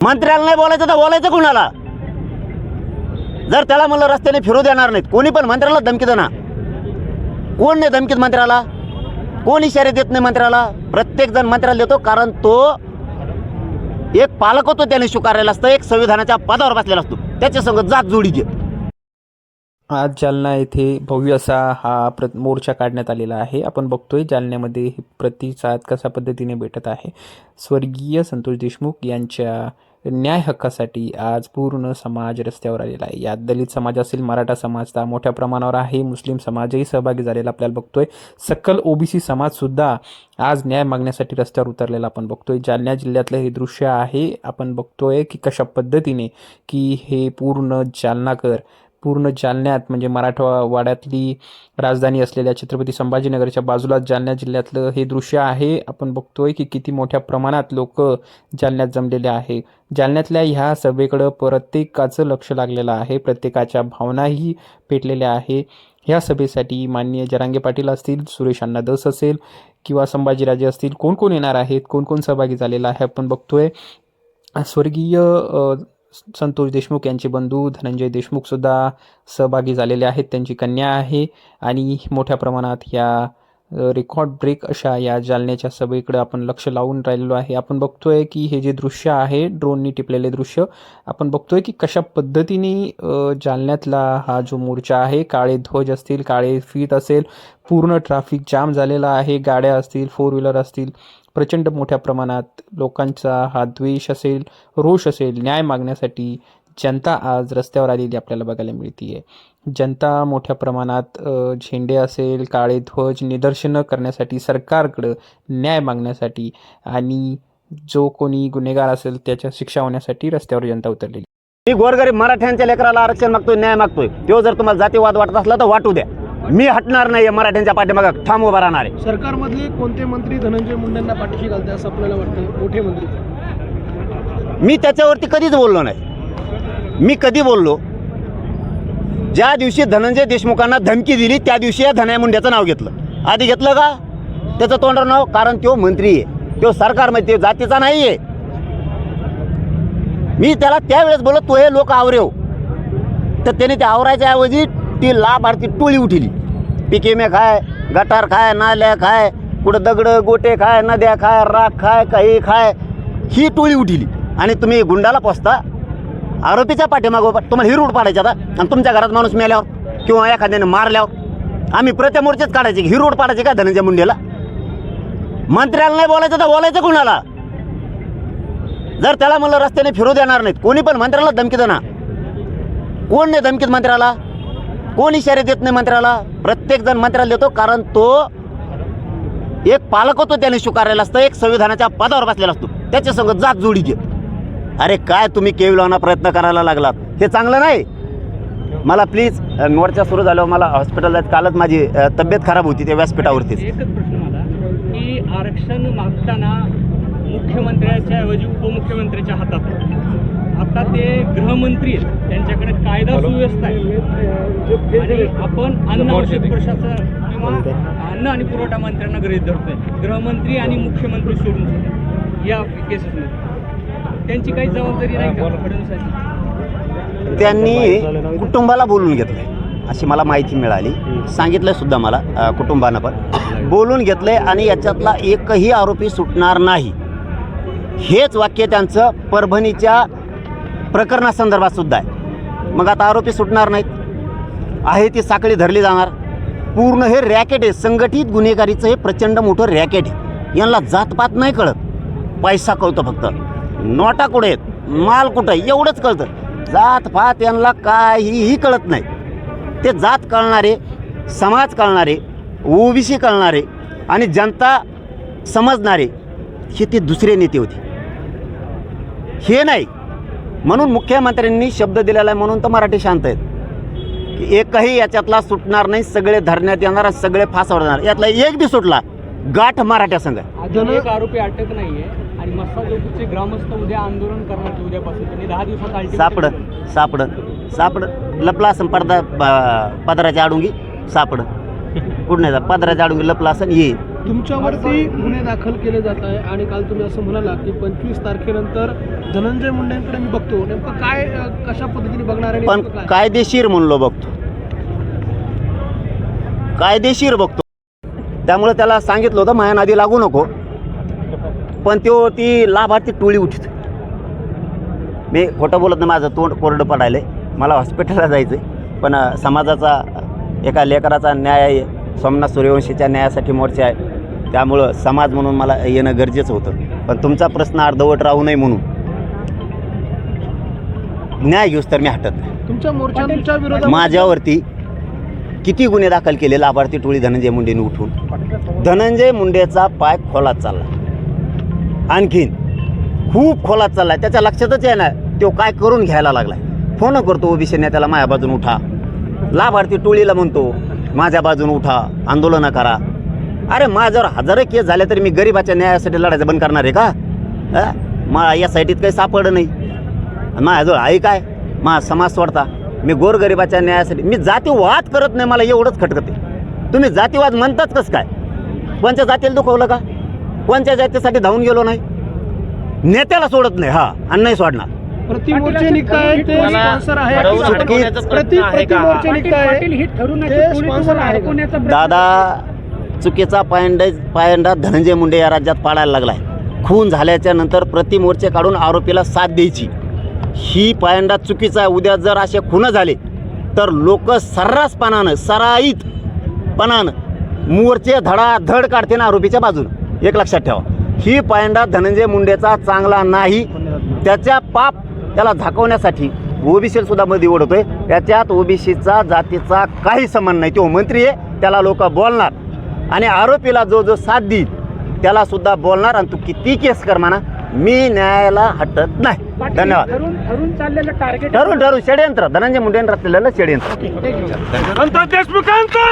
मंत्र्याला नाही बोलायचं तर बोलायचं कुणाला? जर त्याला म्हणलं रस्त्याने फिरू देणार नाहीत कोणी पण मंत्र्याला धमकी देणार. कोण नाही धमकीत मंत्र्याला? कोण इशारे देत नाही मंत्र्याला? प्रत्येक जण मंत्र्याला देतो कारण तो एक पालक होतो त्याने स्वीकारलेला असतं एक संविधानाच्या पदावर बसलेला असतो. त्याच्या जात जोडी घेत. आज जालना येथे भव्य असा हा प्र मोर्चा काढण्यात आलेला आहे. आपण बघतोय जालन्यामध्ये प्रतिसाद कशा पद्धतीने भेटत आहे. स्वर्गीय संतोष देशमुख यांच्या न्याय हक्कासाठी आज पूर्ण समाज रस्त्यावर आलेला आहे. यात दलित समाज असेल मराठा समाज तर मोठ्या प्रमाणावर आहे. मुस्लिम समाजही सहभागी झालेला आपल्याला बघतोय. सकल ओबीसी समाजसुद्धा आज न्याय मागण्यासाठी रस्त्यावर उतरलेला आपण बघतोय. जालना जिल्ह्यातलं हे दृश्य आहे. आपण बघतोय की कशा पद्धतीने की हे पूर्ण जालनाकर पूर्ण जालन्यात म्हणजे मराठवाड्यातली राजधानी असलेल्या छत्रपती संभाजीनगरच्या बाजूला जालना जिल्ह्यातलं हे दृश्य आहे. आपण बघतोय की किती मोठ्या प्रमाणात लोक जालन्यात जमलेले आहे. जालन्यातल्या ह्या सभेकडं प्रत्येकाचं लक्ष लागलेलं आहे. प्रत्येकाच्या भावनाही पेटलेल्या आहे. ह्या सभेसाठी माननीय जरांगे पाटील असतील सुरेश अण्णा दस असेल किंवा संभाजीराजे असतील कोण कोण येणार आहेत कोण कोण सहभागी झालेला आहे आपण बघतोय. स्वर्गीय संतोष देशमुख यांचे बंधू धनंजय देशमुखसुद्धा सहभागी झालेले आहेत त्यांची कन्या आहे आणि मोठ्या प्रमाणात या रेकॉर्ड ब्रेक अशा या जालन्याच्या सभेकडे आपण लक्ष लावून राहिलेलो आहे. आपण बघतोय की हे जे दृश्य आहे ड्रोननी टिपलेले दृश्य आपण बघतोय की कशा पद्धतीने जालन्यातला हा जो मोर्चा आहे काळे ध्वज असतील काळे फीत असेल पूर्ण ट्रॅफिक जाम झालेला आहे गाड्या असतील फोर व्हीलर असतील प्रचंड मोठ्या प्रमाणात लोकांचा हा द्वेष असेल रोष असेल न्याय मागण्यासाठी जनता आज रस्त्यावर आलेली आपल्याला बघायला मिळते जनता मोठ्या प्रमाणात झेंडे असेल काळे ध्वज निदर्शनं करण्यासाठी सरकारकडं न्याय मागण्यासाठी आणि जो कोणी गुन्हेगार असेल त्याच्या शिक्षा होण्यासाठी रस्त्यावर जनता उतरलेली. मी गोरगरीब मराठ्यांच्या लेकराला आरक्षण मागतोय न्याय मागतोय. तो जर तुम्हाला जातीवाद वाटत असला तर वाटू द्या. मी हटणार नाही मराठ्यांच्या पाठीमागं. ठाम उभा राहणार आहे. सरकारमधले कोणते मंत्री धनंजय मुंडेंना पाठीशी घालते असं आपल्याला वाटतं मोठे मंत्री. मी त्याच्यावरती कधीच बोललो नाही. मी कधी बोललो? ज्या दिवशी धनंजय देशमुखांना धमकी दिली त्या दिवशी या धनया मुंड्याचं नाव घेतलं. आधी घेतलं का? त्याचं तोंडावर नाव? कारण तो मंत्री आहे. तो सरकारमध्ये जातीचा नाही आहे मी त्याला त्यावेळेस बोललो तो हे लोक आवरेव. तर त्याने ते आवरायच्या ऐवजी ती लाभार्थी टोळी उठली. पिकेमे खाय गटार खाय नाल्या खाय कुठं दगड गोटे खाय नद्या खाय राख खाय काही खाय ही टोळी उठली. आणि तुम्ही गुंडाला पोचता आरोपीच्या पाठीमागं तुम्हाला ही रूट पाडायचा आता. आणि तुमच्या घरात माणूस मेल्यावर किंवा एखाद्याने मारल्यावर आम्ही मोर्चेच काढायचे. ही रूट पाडायची का धनंजय मुंडेला? मंत्र्याला नाही बोलायचं तर बोलायचं कुणाला? जर त्याला म्हणलं रस्त्याने फिरू देणार नाहीत कोणी पण मंत्र्याला धमकी देणार. कोण नाही धमकीत मंत्र्याला? कोण इशारे देत नाही मंत्र्याला? प्रत्येक जण मंत्र्याला देतो कारण तो एक पालक होतो त्याने स्वीकारलेला असतं एक संविधानाच्या पदावर बसलेला असतो. त्याच्या संग जोडी जोडीचे. अरे काय तुम्ही केवी लावण्याचा प्रयत्न करायला लागलात? हे चांगलं नाही. मला प्लीज मोर्चा सुरू झाल्यावर मला हॉस्पिटलला कालच माझी तब्येत खराब होती त्या व्यासपीठावरतीच. एकच प्रश्न मला की आरक्षण मागताना मुख्यमंत्र्याच्या ऐवजी उपमुख्यमंत्र्याच्या हातात. आता ते गृहमंत्री आहेत त्यांच्याकडे कायदा सुव्यवस्था आहे. आणि आपण अन्न औषध प्रशासन किंवा अन्न आणि पुरवठा मंत्र्यांना गृहीत धरतोय. गृहमंत्री आणि मुख्यमंत्री सोडून या केसेसमध्ये त्यांची काही जबाबदारी नाही का? फडणवीसांची त्यांनी कुटुंबाला बोलून घेतलं अशी मला माहिती मिळाली. सांगितलं सुद्धा मला कुटुंबानं पण. बोलून घेतलंय आणि याच्यातला एकही आरोपी सुटणार नाही. हेच वाक्य त्यांचं परभणीच्या प्रकरणासंदर्भात सुद्धा आहे. मग आता आरोपी सुटणार नाहीत. आहे ती साखळी धरली जाणार. पूर्ण हे रॅकेट आहे. संघटित गुन्हेगारीचं हे प्रचंड मोठं रॅकेट आहे. यांना जातपात नाही कळत. पैसा कळतो फक्त. नोटा कुठे आहेत माल कुठं आहे एवढंच कळतं. जात फात यांना काहीही कळत नाही. ते जात कळणारे समाज कळणारे ओबीसी कळणारे आणि जनता समजणारे हे ते दुसरे नेते होते. हे नाही. म्हणून मुख्यमंत्र्यांनी शब्द दिलेला आहे म्हणून तर मराठी शांत आहेत. की एकही याच्यातला सुटणार नाही सगळे धरण्यात येणार सगळे फासावर जाणार यातला एक बी सुटला. गाठ मराठ्या संघ. आहे. अजून एक आरोपी अटक नाहीये आणि मस्ता चौकीचे ग्रामस्थ उद्या आंदोलन करणार उद्यापासून. त्यांनी दहा दिवसात सापड. सापड सापड. लपला असं पडदा पदराच्या आडुंगी सापड. कुठं नाही जा पदराच्या आडुंगी लपला असं येईल तुमच्यावरती गुन्हे दाखल केले जात आहे आणि काल तुम्ही असं म्हणाला की पंचवीस तारखेनंतर धनंजय मुंडेंकडे मी बघतो. नेमकं काय कशा पद्धतीने बघणार आहे पण? कायदेशीर म्हणलो बघतो. कायदेशीर बघतो. त्यामुळे त्याला सांगितलं होतं माया नादी लागू नको. पण तो ती लाभार्थी टोळी उठत. मी खोटं बोलत नाही माझं तोंड कोरडं पडायलंय. मला हॉस्पिटलला जायचं आहे पण समाजाचा एका लेकराचा न्याय आहे. सोमनाथ सूर्यवंशीच्या न्यायासाठी मोर्चा आहे. त्यामुळं समाज म्हणून मला येणं गरजेचं होतं. पण तुमचा प्रश्न अर्धवट राहू नये म्हणून. न्याय घेऊस तर मी हटत नाही. तुमच्या विरोधात माझ्यावरती किती गुन्हे दाखल केले? लाभार्थी टोळी धनंजय मुंडेने उठून. धनंजय मुंडेचा पाय खोलात चालला. आणखीन खूप खोलात चालला त्याच्या लक्षातच आहे ना तो काय करून घ्यायला लागला फोन करतो ओबीसी नेत्याला माझ्या बाजून उठा. लाभार्थी टोळीला म्हणतो माझ्या बाजून उठा आंदोलनं करा. अरे माझ्यावर हजारो केस झाले तरी मी गरिबाच्या न्यायासाठी लढायचं बंद करणार आहे का? अं? मा या साईटीत काही सापडलं नाही. माझ्याजवळ आहे काय? मा समाज सोडता. मी गोरगरिबाच्या न्यायासाठी मी जातीवाद करत नाही मला एवढंच खटकते. तुम्ही जातीवाद म्हणताच कसं काय? कोणत्या जातीला दुखवलं का? कोणत्या जातीसाठी धावून गेलो नाही? नेत्याला सोडत नाही हा आणि नाही सोडणार? दादा चुकीचा पायंडा पायंडा धनंजय मुंडे या राज्यात पाडायला लागलाय. खून झाल्याच्यानंतर प्रतिमोर्चे काढून आरोपीला साथ द्यायची. ही पायंडा चुकीचा आहे. उद्या जर असे खून झाले तर लोक सर्रासपणानं सराईतपणानं मोर्चे धडाधड काढते ना आरोपीच्या बाजूनं. एक लक्षात ठेवा. ही पायंडा धनंजय मुंडेचा चांगला नाही. त्याच्या पाप त्याला झाकवण्यासाठी ओबीसी सुद्धा मध्ये ओढतोय. त्याच्यात ओबीसीचा जातीचा काही संबंध नाही. तो मंत्री आहे त्याला लोक बोलणार. आणि आरोपीला जो जो साथ देईल त्याला सुद्धा बोलणार. आणि तू किती केस कर म्हणा. मी न्यायाला हटत नाही. धन्यवाद. ठरून ठरून चाललेलं टार्गेट ठरून ठरून षडयंत्र. धनंजय मुंडेन रचलेलं षडयंत्र. देशमुखांचा